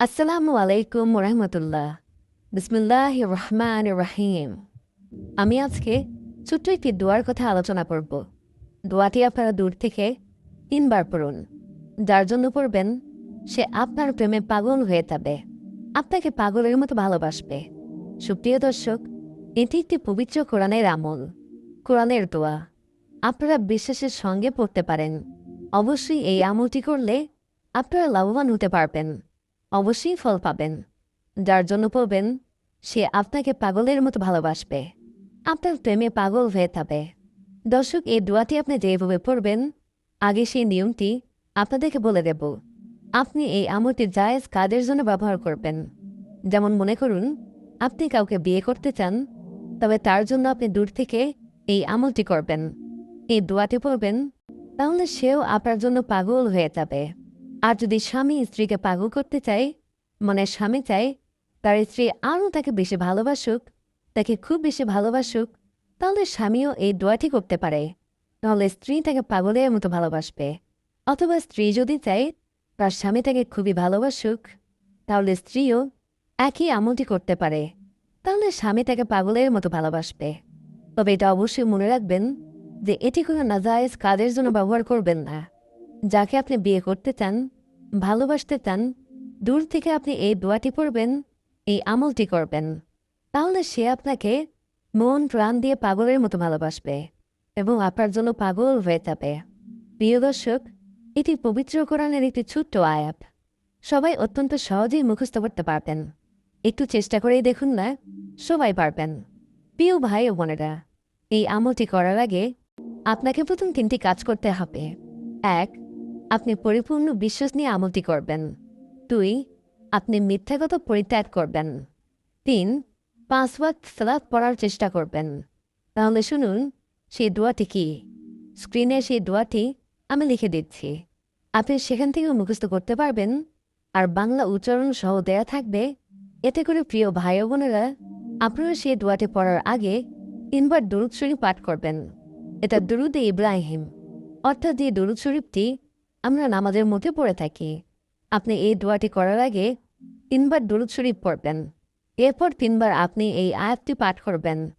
আসসালামু আলাইকুম রহমতুল্লাহ বিসমুল্লাহ রহমান রহিম আমি আজকে ছোট্ট একটি দোয়ার কথা আলোচনা করব। দোয়াটি আপনারা দূর থেকে তিনবার পড়ুন। যার জন্য পড়বেন, সে আপনার প্রেমে পাগল হয়ে যাবে। আপনাকে পাগলের মতো ভালোবাসবে। সুপ্রিয় দর্শক, এটি একটি পবিত্র কোরআনের আমল, কোরআনের দোয়া। আপনারা বিশ্বাসের সঙ্গে পড়তে পারেন। অবশ্যই এই আমলটি করলে আপনারা লাভবান হতে পারবেন। অবশ্যই ফল পাবেন। যার জন্য পড়বেন সে আপনাকে পাগলের মতো ভালোবাসবে। আপনার প্রেমে পাগল হয়ে যাবে দর্শক, এই দোয়াটি আপনি যেভাবে পড়বেন, আগে সেই নিয়মটি আপনাদেরকে বলে দেব। আপনি এই আমলটি জায়েজ কাজের জন্য ব্যবহার করবেন। যেমন মনে করুন, আপনি কাউকে বিয়ে করতে চান, তবে তার জন্য আপনি দূর থেকে এই আমলটি করবেন। এই দোয়াটি পড়বেন, তাহলে সেও আপনার জন্য পাগল হয়ে যাবে। আর যদি স্বামী স্ত্রীকে পাগল করতে চায় মানে স্বামী চায়, তার স্ত্রী আরও তাকে বেশি ভালোবাসুক, তাকে খুব বেশি ভালোবাসুক, তাহলে স্বামীও এই দোয়াটি করতে পারে। তাহলে স্ত্রী তাকে পাগলের মতো ভালোবাসবে। অথবা স্ত্রী যদি চায়, তার স্বামী তাকে খুবই ভালোবাসুক, তাহলে স্ত্রীও একই আমলটি করতে পারে। তাহলে স্বামী তাকে পাগলের মতো ভালোবাসবে। তবে এটা অবশ্যই মনে রাখবেন যে এটি কোনো নাজায়েজ কাজের জন্য ব্যবহার করবেন না। যাকে আপনি বিয়ে করতে চান, ভালোবাসতে চান, দূর থেকে আপনি এই দোয়াটি পড়বেন, এই আমলটি করবেন, তাহলে সে আপনাকে মন প্রাণ দিয়ে পাগলের মতো ভালোবাসবে এবং আপনার জন্য পাগল হয়ে যাবে। প্রিয় দর্শক, এটি পবিত্র কোরআনের একটি ছোট্ট আয়াত। সবাই অত্যন্ত সহজেই মুখস্থ করতে পারবেন। একটু চেষ্টা করেই দেখুন না, সবাই পারবেন। প্রিয় ভাই ও বোনেরা, এই আমলটি করার আগে আপনাকে প্রথম তিনটি কাজ করতে হবে। এক আপনি পরিপূর্ণ বিশ্বাস নিয়ে আমলটি করবেন। দুই, আপনি মিথ্যাগত পরিত্যাগ করবেন। তিন, পাঁচ ওয়াক্ত সালাদ পড়ার চেষ্টা করবেন। তাহলে শুনুন, সেই দোয়াটি কি? স্ক্রিনে সেই দোয়াটি আমি লিখে দিচ্ছি। আপনি সেখান থেকেও মুখস্থ করতে পারবেন, আর বাংলা উচ্চারণ সহ দেয়া থাকবে। এতে করে প্রিয় ভাই বোনেরা, আপনারা সেই দোয়াটি পড়ার আগে তিনবার দরুদ শরীফ পাঠ করবেন। এটা দরুদে ইব্রাহিম। অর্থাৎ যে দরুদ শরীফটি আমরা নামাজের মধ্যে পড়ে থাকি। আপনি এই দোয়াটি করার আগে তিনবার দরুদ শরীফ পড়বেন। এরপর তিনবার আপনি এই আয়াতটি পাঠ করবেন।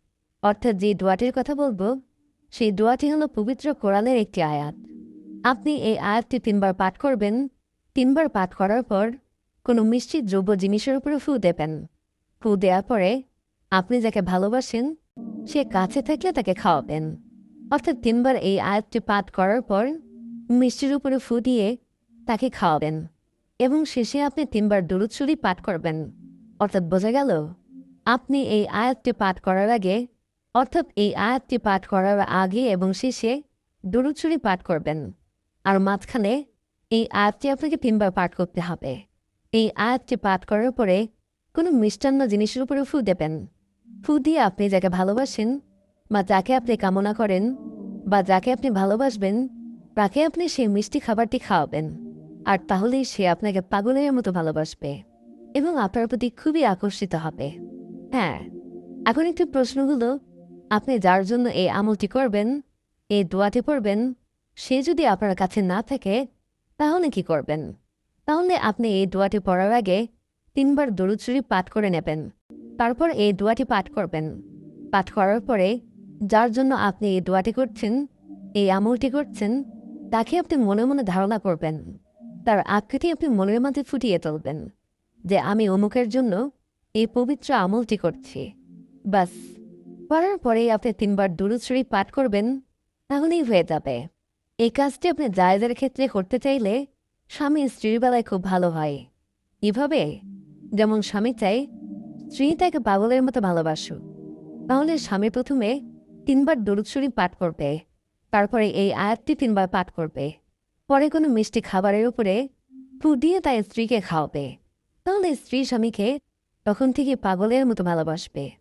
অর্থাৎ যে দোয়াটির কথা বলব, সেই দোয়াটি হলো পবিত্র কোরআনের একটি আয়াত। আপনি এই আয়াতটি তিনবার পাঠ করবেন। তিনবার পাঠ করার পর কোনো মিষ্টি দ্রব্য জিনিসের উপরে ফু দেবেন। ফু দেওয়ার পরে আপনি যাকে ভালোবাসেন, সে কাছে থাকলে তাকে খাওয়াবেন। অর্থাৎ তিনবার এই আয়াতটি পাঠ করার পর মিষ্টির উপরে ফু দিয়ে তাকে খাওয়াবেন এবং শেষে আপনি তিনবার দরুদসুরি পাঠ করবেন। অর্থাৎ বোঝা গেল, আপনি এই আয়াতটি পাঠ করার আগে, অর্থাৎ এই আয়াতটি পাঠ করার আগে এবং শেষে দরুদসুরি পাঠ করবেন। আর মাঝখানে এই আয়াতটি আপনাকে তিনবার পাঠ করতে হবে। এই আয়াতটি পাঠ করার পরে কোনো মিষ্টান্ন জিনিসের উপরে ফু দেবেন। ফু দিয়ে আপনি যাকে ভালোবাসেন বা যাকে আপনি কামনা করেন বা যাকে আপনি ভালোবাসবেন তাকে আপনি সেই মিষ্টি খাবারটি খাওয়াবেন। আর তাহলেই সে আপনাকে পাগলের মতো ভালোবাসবে এবং আপনার প্রতি খুবই আকর্ষিত হবে। হ্যাঁ এখন একটি প্রশ্ন হলো, আপনি যার জন্য এই আমলটি করবেন, এই দোয়াটি পড়বেন, সে যদি আপনার কাছে না থাকে, তাহলে কি করবেন? তাহলে আপনি এই দোয়াটি পড়ার আগে তিনবার দরুদ শরীফ পাঠ করে নেবেন। তারপর এই দোয়াটি পাঠ করবেন। পাঠ করার পরে, যার জন্য আপনি এই দোয়াটি করছেন, এই আমলটি করছেন তাকে আপনি মনে মনে ধারণা করবেন, তার আকৃতি আপনি মনের মাঝে ফুটিয়ে তুলবেন যে আমি অমুকের জন্য এই পবিত্র আমলটি করছি। বাস, করার পরেই আপনি তিনবার দুরুদ শরীফ পাঠ করবেন, তাহলেই হয়ে যাবে। এই কাজটি আপনি জায়দের ক্ষেত্রে করতে চাইলে স্বামী স্ত্রীর বেলায় খুব ভালো হয়। এভাবে যেমন স্বামী চাই স্ত্রী তাকে পাগলের মতো ভালোবাসুক, তাহলে স্বামী প্রথমে তিনবার দরুদ শরীফ পাঠ করবে। তারপরে এই আয়াতটি তিনবার পাঠ করবে। পরে কোনো মিষ্টি খাবারের উপরে ফু দিয়ে তাই স্ত্রীকে খাওয়াবে। তাহলে স্ত্রী স্বামীকে তখন থেকে পাগলের মতো ভালোবাসবে।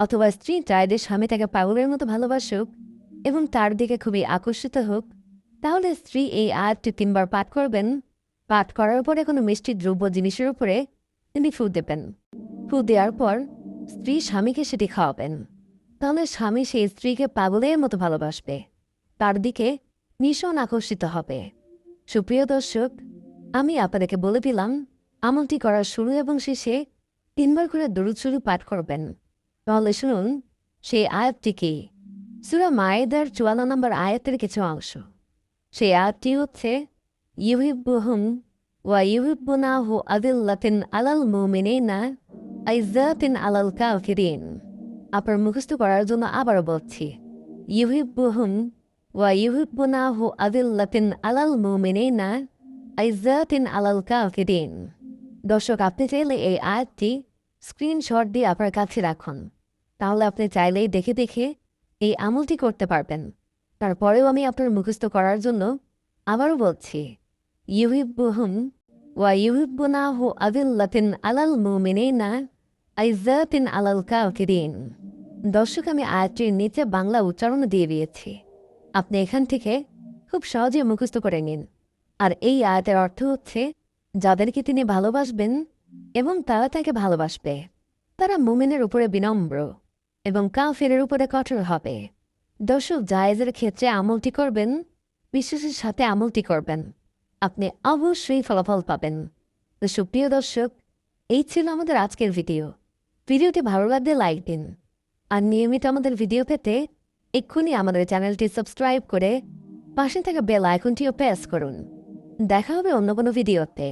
অথবা স্ত্রী চায় যে স্বামী তাকে পাগলের মতো ভালোবাসুক এবং তার দিকে খুবই আকর্ষিত হোক, তাহলে স্ত্রী এই আয়াতটি তিনবার পাঠ করবেন। পাঠ করার পরে কোনো মিষ্টি দ্রব্য জিনিসের উপরে তিনি ফু দেবেন। ফু দেওয়ার পর স্ত্রী স্বামীকে সেটি খাওয়াবেন। তাহলে স্বামী সেই স্ত্রীকে পাগলের মতো ভালোবাসবে। তার দিকে ভীষণ আকর্ষিত হবে। সুপ্রিয় দর্শক, আমি আপনাদেরকে বলে দিলাম, আমলটি করার শুরু এবং শেষে তিনবার করে দরুদ শুরু পাঠ করবেন। তাহলে শুনুন, সেই আয়াতটি কি? সুরা মায়েদার চুয়ান্ন নম্বর আয়াতের কিছু অংশ। সেই আয়াতটি হচ্ছে, ইউহিব্বুহুম ওয়া ইউহিব্বুনাহু আদিল্লাতিন আলাল মুমিনিনা আইজাতিন আলাল কাফিরিন। আপনার মুখস্থ করার জন্য আবারও বলছি, ইউহিব্বুহুম ওয়া ইউহিব্বুনাহু আদিল্লাতিন আলাল মুমিনিনা আইজাতিন আলাল কাফিরিন দর্শক, আপনি চাইলে এই আয়াতটি স্ক্রিনশট দিয়ে আপনার কাছে রাখুন। তাহলে আপনি চাইলেই দেখে দেখে এই আমলটি করতে পারবেন। তারপরেও আমি আপনার মুখস্থ করার জন্য আবারও বলছি, ইউহিব্বুহুম ওয়া ইউহিব্বুনাহু আদিল্লাতিন আলাল মুমিনিনা আইজাতিন আলাল কাফিরিন। দর্শক, আমি আয়াতটির নিচে বাংলা উচ্চারণ দিয়ে দিয়েছি। আপনি এখান থেকে খুব সহজে মুখস্থ করে নিন। আর এই আয়াতের অর্থ হচ্ছে, যাদেরকে তিনি ভালোবাসবেন এবং তারা তাকে ভালোবাসবে, তারা মুমিনের উপরে বিনম্র এবং কাফেরের উপরে কঠোর হবে। দর্শক, জায়েজের ক্ষেত্রে আমলটি করবেন, বিশ্বাসের সাথে আমলটি করবেন। আপনি অবশ্যই ফলাফল পাবেন। তো সুপ্রিয় দর্শক, এই ছিল আমাদের আজকের ভিডিও। ভিডিওটি ভালো লাগলে লাইক দিন। আর নিয়মিত আমাদের ভিডিও পেতে এক্ষুনি আমাদের চ্যানেলটি সাবস্ক্রাইব করে পাশে থাকা বেল আইকনটিও প্রেস করুন। দেখা হবে অন্য কোনো ভিডিওতে।